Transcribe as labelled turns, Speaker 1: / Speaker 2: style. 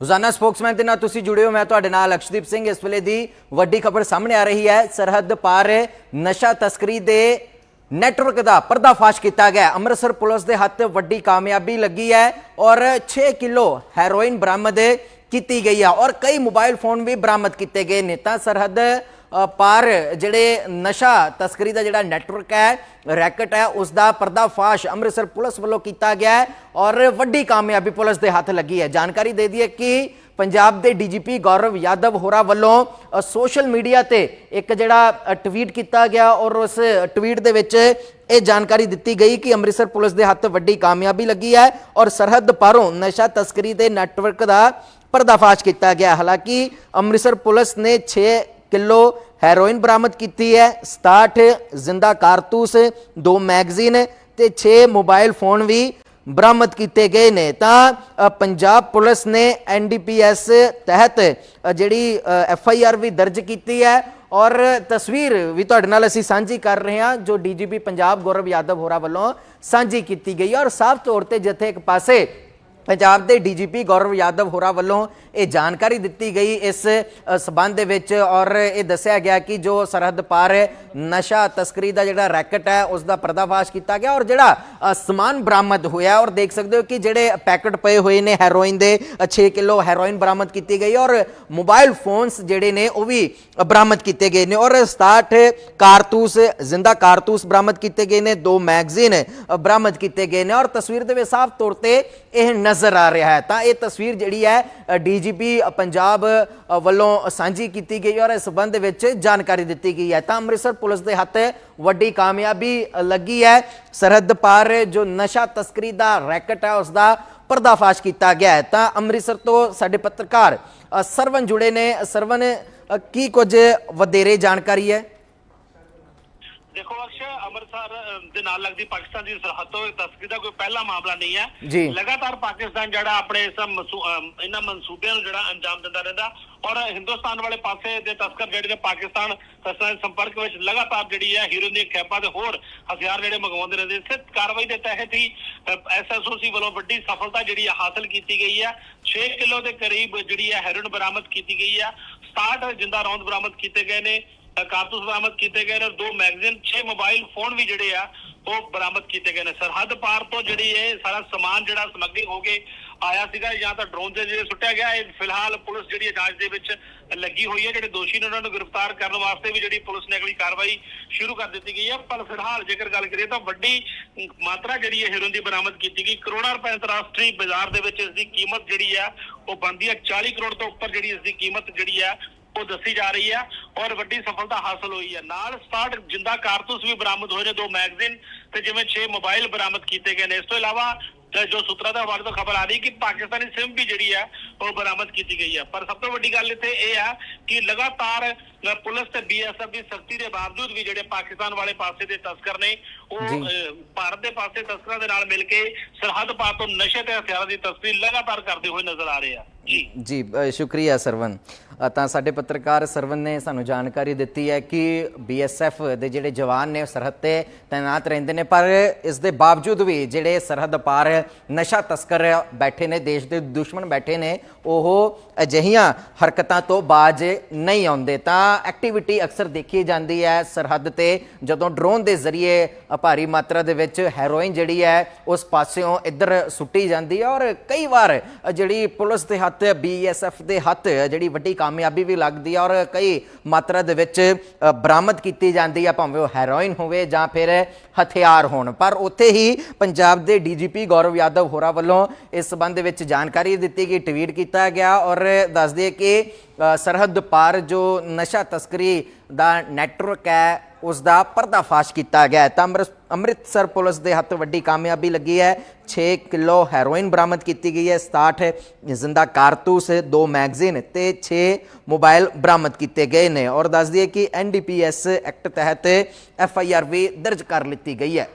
Speaker 1: ਰੋਜ਼ਾਨਾ ਸਪੋਕਸਮੈਨ ਦੇ ਨਾਲ ਤੁਸੀਂ ਜੁੜੇ ਹੋ। ਮੈਂ ਤੁਹਾਡੇ ਨਾਲ ਅਕਸ਼ਦੀਪ ਸਿੰਘ। ਇਸ ਵੇਲੇ ਦੀ ਵੱਡੀ ਖਬਰ ਸਾਹਮਣੇ ਆ ਰਹੀ ਹੈ। ਸਰਹੱਦ ਪਾਰ ਨਸ਼ਾ ਤਸਕਰੀ ਦੇ ਨੈਟਵਰਕ ਦਾ ਪਰਦਾਫਾਸ਼ ਕੀਤਾ ਗਿਆ ਅੰਮ੍ਰਿਤਸਰ ਪੁਲਿਸ ਦੇ ਹੱਥ ਵੱਡੀ ਕਾਮਯਾਬੀ ਲੱਗੀ ਹੈ ਔਰ 6 ਕਿਲੋ ਹੈਰੋਇਨ ਬਰਾਮਦ ਕੀਤੀ ਗਈ ਹੈ ਔਰ ਕਈ ਮੋਬਾਈਲ ਫੋਨ ਵੀ ਬਰਾਮਦ ਕੀਤੇ ਗਏ ਨੇ। ਤਾਂ ਸਰਹੱਦ ਪਾਰ ਜਿਹੜੇ ਨਸ਼ਾ ਤਸਕਰੀ ਦਾ ਜਿਹੜਾ ਨੈਟਵਰਕ ਹੈ ਰੈਕਟ ਹੈ ਉਸ ਦਾ ਪਰਦਾਫਾਸ਼ ਅੰਮ੍ਰਿਤਸਰ ਪੁਲਿਸ ਵੱਲੋਂ ਕੀਤਾ ਗਿਆ ਹੈ ਔਰ ਵੱਡੀ ਕਾਮਯਾਬੀ ਪੁਲਿਸ ਦੇ ਹੱਥ ਲੱਗੀ ਹੈ। ਜਾਣਕਾਰੀ ਦੇ ਦਈਏ ਕਿ ਪੰਜਾਬ ਦੇ ਡੀਜੀਪੀ ਗੌਰਵ ਯਾਦਵ ਹੋਰਾ ਵੱਲੋਂ ਸੋਸ਼ਲ ਮੀਡੀਆ ਤੇ ਇੱਕ ਜਿਹੜਾ ਟਵੀਟ ਕੀਤਾ ਗਿਆ ਔਰ ਉਸ ਟਵੀਟ ਦੇ ਵਿੱਚ ਇਹ ਜਾਣਕਾਰੀ ਦਿੱਤੀ ਗਈ ਕਿ ਅੰਮ੍ਰਿਤਸਰ ਪੁਲਿਸ ਦੇ ਹੱਥ ਵੱਡੀ ਕਾਮਯਾਬੀ ਲੱਗੀ ਹੈ ਔਰ ਸਰਹੱਦ ਪਾਰੋਂ ਨਸ਼ਾ ਤਸਕਰੀ ਦੇ ਨੈਟਵਰਕ ਦਾ ਪਰਦਾਫਾਸ਼ ਕੀਤਾ ਗਿਆ। ਹਾਲਾਂਕਿ ਅੰਮ੍ਰਿਤਸਰ ਪੁਲਿਸ ਨੇ 6 ਕਿਲੋ ਹੈਰੋਇਨ ਬਰਾਮਦ ਕੀਤੀ ਹੈ 67 ਜ਼ਿੰਦਾ ਕਾਰਤੂਸ, ਦੋ ਮੈਗਜ਼ੀਨ ਤੇ 6 ਮੋਬਾਈਲ ਫੋਨ ਵੀ ਬਰਾਮਦ ਕੀਤੇ ਗਏ ਨੇ। ਤਾਂ ਪੰਜਾਬ ਪੁਲਿਸ ਨੇ ਐਨਡੀਪੀਐਸ ਤਹਿਤ ਜਿਹੜੀ ਐਫ ਆਈ ਆਰ ਵੀ ਦਰਜ ਕੀਤੀ ਹੈ ਔਰ ਤਸਵੀਰ ਵੀ ਤੁਹਾਡੇ ਨਾਲ ਅਸੀਂ ਸਾਂਝੀ ਕਰ ਰਹੇ ਹਾਂ, ਜੋ ਡੀਜੀਪੀ ਪੰਜਾਬ ਗੌਰਵ ਯਾਦਵ ਹੋਰਾ ਵੱਲੋਂ ਸਾਂਝੀ ਕੀਤੀ ਗਈ ਹੈ ਔਰ ਸਾਫ਼ ਤੌਰ ਤੇ ਜਿੱਥੇ ਇੱਕ ਪਾਸੇ ਪੰਜਾਬ ਦੇ ਡੀਜੀਪੀ ਗੌਰਵ ਯਾਦਵ ਹੋਰਾ ਵੱਲੋਂ ਇਹ ਜਾਣਕਾਰੀ ਦਿੱਤੀ ਗਈ ਇਸ ਅ, ਸਬੰਧ ਦੇ ਵਿੱਚ ਔਰ ਇਹ ਦੱਸਿਆ ਗਿਆ ਕਿ ਜੋ ਸਰਹੱਦ ਪਾਰ ਨਸ਼ਾ ਤਸਕਰੀ ਦਾ ਜਿਹੜਾ ਰੈਕਟ ਹੈ ਉਸ ਦਾ ਪਰਦਾਫਾਸ਼ ਕੀਤਾ ਗਿਆ ਔਰ ਜਿਹੜਾ ਸਮਾਨ ਬਰਾਮਦ ਹੋਇਆ ਔਰ ਦੇਖ ਸਕਦੇ ਹੋ ਕਿ ਜਿਹੜੇ ਪੈਕਟ ਪਏ ਹੋਏ ਨੇ ਹੈਰੋਇਨ ਦੇ ਅ, 6 ਕਿਲੋ ਹੈਰੋਇਨ ਬਰਾਮਦ ਕੀਤੀ ਗਈ ਔਰ ਮੋਬਾਈਲ ਫੋਨਸ ਜਿਹੜੇ ਨੇ ਉਹ ਵੀ ਬਰਾਮਦ ਕੀਤੇ ਗਏ ਨੇ ਔਰ 67 ਕਾਰਤੂਸ ਜ਼ਿੰਦਾ ਕਾਰਤੂਸ ਬਰਾਮਦ ਕੀਤੇ ਗਏ ਨੇ ਦੋ ਮੈਗਜ਼ੀਨ ਬਰਾਮਦ ਕੀਤੇ ਗਏ ਨੇ ਔਰ ਤਸਵੀਰ ਦੇ ਵਿੱਚ ਸਾਫ਼ ਤੌਰ ਤੇ ਇਹ ਨਜ਼ਰ ਆ ਰਿਹਾ ਹੈ। ਤਾਂ ਇਹ ਤਸਵੀਰ ਜਿਹੜੀ ਹੈ ਡੀਜੀਪੀ ਪੰਜਾਬ ਵੱਲੋਂ ਸਾਂਝੀ ਕੀਤੀ ਗਈ ਔਰ ਇਸ ਸੰਬੰਧ ਵਿੱਚ ਜਾਣਕਾਰੀ ਦਿੱਤੀ ਗਈ ਹੈ। ਤਾਂ ਅੰਮ੍ਰਿਤਸਰ ਪੁਲਿਸ ਦੇ ਹੱਥ ਵੱਡੀ ਕਾਮਯਾਬੀ ਲੱਗੀ ਹੈ। ਸਰਹੱਦ ਪਾਰ ਜੋ ਨਸ਼ਾ ਤਸਕਰੀ ਦਾ ਰੈਕਟ ਹੈ ਉਸ ਦਾ ਪਰਦਾਫਾਸ਼ ਕੀਤਾ ਗਿਆ ਹੈ। ਤਾਂ ਅੰਮ੍ਰਿਤਸਰ ਤੋਂ ਸਾਡੇ ਪੱਤਰਕਾਰ ਅ, ਸਰਵਨ ਜੁੜੇ ਨੇ। ਸਰਵਨ ਕੀ ਕੁਝ ਵਧੇਰੇ ਜਾਣਕਾਰੀ ਹੈ?
Speaker 2: ਅੰਮ੍ਰਿਤਸਰ ਦੇ ਨਾਲ ਲੱਗਦੀ ਪਾਕਿਸਤਾਨ ਦੀ ਸਰਹੱਦ ਤੋਂ ਇਹ ਤਸਕਰੀ ਦਾ ਕੋਈ ਪਹਿਲਾ ਮਾਮਲਾ ਨਹੀਂ ਹੈ। ਲਗਾਤਾਰ ਪਾਕਿਸਤਾਨ ਜਿਹੜਾ ਆਪਣੇ ਇਸ ਇਹਨਾਂ ਮਨਸੂਬਿਆਂ ਨੂੰ ਜਿਹੜਾ ਅੰਜਾਮ ਦਿੰਦਾ ਰਹਿੰਦਾ ਔਰ ਹਿੰਦੁਸਤਾਨ ਵਾਲੇ ਪਾਸੇ ਦੇ ਤਸਕਰ ਜਿਹੜੇ ਨੇ ਪਾਕਿਸਤਾਨ ਤਸਕਰਾਂ ਦੇ ਸੰਪਰਕ ਵਿੱਚ ਲਗਾਤਾਰ ਜਿਹੜੀ ਹੈ ਹੀਰੋਇਨ ਦੀਆਂ ਕੈਪਾਂ ਤੇ ਹੋਰ ਹਥਿਆਰ ਜਿਹੜੇ ਮੰਗਵਾਉਂਦੇ ਰਹਿੰਦੇ। ਇਸੇ ਕਾਰਵਾਈ ਦੇ ਤਹਿਤ ਹੀ ਐਸਐਸਓਸੀ ਵੱਲੋਂ ਵੱਡੀ ਸਫਲਤਾ ਜਿਹੜੀ ਹੈ ਹਾਸਲ ਕੀਤੀ ਗਈ ਹੈ। 6 ਕਿਲੋ ਦੇ ਕਰੀਬ ਜਿਹੜੀ ਹੈ ਹੈਰੋਇਨ ਬਰਾਮਦ ਕੀਤੀ ਗਈ ਹੈ। 67 ਜਿੰਦਾ ਰੌਂਦ ਬਰਾਮਦ ਕੀਤੇ ਗਏ ਨੇ। ਕਾਰਤੂਸ ਬਰਾਮਦ ਕੀਤੇ ਗਏ ਨੇ ਦੋ ਮੈਗਜ਼ੀਨ 6 ਮੋਬਾਈਲ ਫੋਨ ਵੀ ਜਿਹੜੇ ਆ, ਉਹ ਬਰਾਮਦ ਕੀਤੇ ਗਏ ਨੇ। ਸਰਹੱਦ ਪਾਰ ਤੋਂ ਜਿਹੜੀ ਇਹ ਸਾਰਾ ਸਮਾਨ ਜਿਹੜਾ ਸਮਗਲਿੰਗ ਹੋ ਕੇ ਆਇਆ ਸੀਗਾ, ਜਾਂ ਤਾਂ ਡਰੋਨ ਦੇ ਜਿਹੜੇ ਸੁੱਟਿਆ ਗਿਆ, ਇਹ ਫਿਲਹਾਲ ਪੁਲਿਸ ਜਿਹੜੀ ਜਾਂਚ ਦੇ ਵਿੱਚ ਲੱਗੀ ਹੋਈ ਹੈ। ਜਿਹੜੇ ਦੋਸ਼ੀ ਨੇ ਉਹਨਾਂ ਨੂੰ ਗ੍ਰਿਫਤਾਰ ਕਰਨ ਵਾਸਤੇ ਵੀ ਜਿਹੜੀ ਪੁਲਿਸ ਨੇ ਅਗਲੀ ਕਾਰਵਾਈ ਸ਼ੁਰੂ ਕਰ ਦਿੱਤੀ ਗਈ ਹੈ। ਪਰ ਫਿਲਹਾਲ ਜੇਕਰ ਗੱਲ ਕਰੀਏ ਤਾਂ ਵੱਡੀ ਮਾਤਰਾ ਜਿਹੜੀ ਹੈ ਹੀਰੋਇਨ ਦੀ ਬਰਾਮਦ ਕੀਤੀ ਗਈ। ਕਰੋੜਾਂ ਰੁਪਏ ਅੰਤਰਰਾਸ਼ਟਰੀ ਬਾਜ਼ਾਰ ਦੇ ਵਿੱਚ ਇਸ ਦੀ ਕੀਮਤ ਜਿਹੜੀ ਆ, ਉਹ ਬਣਦੀ ਹੈ 40 ਕਰੋੜ ਤੋਂ ਉੱਪਰ ਜਿਹੜੀ ਇਸ ਦੀ ਕੀਮਤ ਜਿਹੜੀ ਹੈ ਉਹ ਦੱਸੀ ਜਾ ਰਹੀ ਹੈ ਔਰ ਵੱਡੀ ਸਫਲਤਾ ਹਾਸਲ ਹੋਈ ਹੈ। ਨਾਲ 67 ਜਿੰਦਾ ਕਾਰਤੂਸ ਵੀ ਬਰਾਮਦ ਹੋਏ ਨੇ ਦੋ ਮੈਗਜ਼ੀਨ ਤੇ ਜਿਵੇਂ 6 ਮੋਬਾਈਲ ਬਰਾਮਦ ਕੀਤੇ ਗਏ ਨੇ। ਇਸ ਤੋਂ ਇਲਾਵਾ ਜੋ ਸੂਤਰਾਂ ਦਾ ਹਵਾਲੇ ਤੋਂ ਖਬਰ ਆ ਰਹੀ ਕਿ ਪਾਕਿਸਤਾਨੀ ਸਿਮ ਵੀ ਜਿਹੜੀ ਹੈ, ਉਹ ਬਰਾਮਦ ਕੀਤੀ ਗਈ ਹੈ। ਪਰ ਸਭ ਤੋਂ ਵੱਡੀ ਗੱਲ ਇੱਥੇ ਇਹ ਹੈ ਕਿ ਲਗਾਤਾਰ ਪੁਲਿਸ ਤੇ ਬੀਐਸਐਫ ਦੀ ਸਖਤੀ ਦੇ ਬਾਵਜੂਦ ਵੀ ਜਿਹੜੇ ਪਾਕਿਸਤਾਨ ਵਾਲੇ ਪਾਸੇ ਦੇ ਤਸਕਰ ਨੇ ਉਹ ਭਾਰਤ ਦੇ ਪਾਸੇ ਤਸਕਰਾਂ ਦੇ ਨਾਲ ਮਿਲ ਕੇ ਸਰਹੱਦ ਪਾਰ ਤੋਂ ਨਸ਼ੇ ਤੇ ਹਥਿਆਰਾਂ ਦੀ ਤਸਕਰੀ ਲਗਾਤਾਰ ਕਰਦੇ ਹੋਏ ਨਜ਼ਰ ਆ ਰਹੇ ਆ। ਜੀ।
Speaker 1: ਜੀ ਸ਼ੁਕਰੀਆ ਸਰਵਨ। ਤਾਂ ਸਾਡੇ ਪੱਤਰਕਾਰ ਸਰਵਨ ਨੇ ਸਾਨੂੰ ਜਾਣਕਾਰੀ ਦਿੱਤੀ ਹੈ ਕਿ ਬੀਐਸਐਫ ਦੇ ਜਿਹੜੇ ਜਵਾਨ ਨੇ ਸਰਹੱਦ ਤੇ ਤਾਇਨਾਤ ਰਹਿੰਦੇ ਨੇ ਪਰ ਇਸ ਦੇ ਬਾਵਜੂਦ ਵੀ ਜਿਹੜੇ ਸਰਹੱਦ ਪਾਰ ਨਸ਼ਾ ਤਸਕਰ ਬੈਠੇ ਨੇ ਦੇਸ਼ ਦੇ ਦੁਸ਼ਮਣ ਬੈਠੇ ਨੇ ਉਹ ਅਜਿਹੀਆਂ ਹਰਕਤਾਂ ਤੋਂ ਬਾਜ ਨਹੀਂ ਆਉਂਦੇ। ਤਾਂ ਐਕਟੀਵਿਟੀ ਅਕਸਰ ਦੇਖੀ ਜਾਂਦੀ ਹੈ ਸਰਹੱਦ ਤੇ ਜਦੋਂ ਡਰੋਨ ਦੇ ਜ਼ਰੀਏ ਭਾਰੀ ਮਾਤਰਾ ਦੇ ਵਿੱਚ ਹੈਰੋਇਨ ਜਿਹੜੀ ਹੈ, ਉਸ ਪਾਸਿਓਂ ਇੱਧਰ ਸੁੱਟੀ ਜਾਂਦੀ ਹੈ ਔਰ ਕਈ ਵਾਰ ਜਿਹੜੀ ਪੁਲਿਸ ਦੇ ਹੱਥ ਬੀਐਸਐਫ ਦੇ ਹੱਥ ਜਿਹੜੀ ਵੱਡੀ ਕਾਮਯਾਬੀ ਵੀ ਲੱਗਦੀ ਹੈ ਔਰ ਕਈ ਮਾਤਰਾ ਦੇ ਵਿੱਚ ਬਰਾਮਦ ਕੀਤੀ ਜਾਂਦੀ ਹੈ, ਭਾਵੇਂ ਉਹ ਹੈਰੋਇਨ ਹੋਵੇ ਜਾਂ ਫਿਰ ਹਥਿਆਰ ਹੋਣ। ਪਰ ਉੱਥੇ ਹੀ ਪੰਜਾਬ ਦੇ ਡੀਜੀਪੀ ਗੌਰਵ ਯਾਦਵ ਹੋਰਾ ਵੱਲੋਂ ਇਸ ਸੰਬੰਧ ਵਿੱਚ ਜਾਣਕਾਰੀ ਦਿੱਤੀ ਗਈ, ਟਵੀਟ ਕੀਤਾ ਗਿਆ ਔਰ ਦੱਸ ਦਈਏ ਕਿ ਸਰਹੱਦ ਪਾਰ ਜੋ ਨਸ਼ਾ ਤਸਕਰੀ ਦਾ ਨੈਟਵਰਕ ਹੈ ਉਸ ਦਾ ਪਰਦਾਫਾਸ਼ ਕੀਤਾ ਗਿਆ ਤਾਂ ਅੰਮ੍ਰਿਤ- ਅੰਮ੍ਰਿਤਸਰ ਪੁਲਿਸ ਦੇ ਹੱਥ ਵੱਡੀ ਕਾਮਯਾਬੀ ਲੱਗੀ ਹੈ। 6 ਕਿਲੋ ਹੈਰੋਇਨ ਬਰਾਮਦ ਕੀਤੀ ਗਈ ਹੈ। 67 ਜ਼ਿੰਦਾ ਕਾਰਤੂਸ, ਦੋ ਮੈਗਜ਼ੀਨ ਤੇ 6 ਮੋਬਾਈਲ ਬਰਾਮਦ ਕੀਤੇ ਗਏ ਨੇ। ਔਰ ਦੱਸ ਦਈਏ ਕਿ ਐਨਡੀਪੀਐਸ ਐਕਟ ਤਹਿਤ ਐਫਆਈਆਰ ਵੀ ਦਰਜ ਕਰ ਲਿੱਤੀ ਗਈ ਹੈ।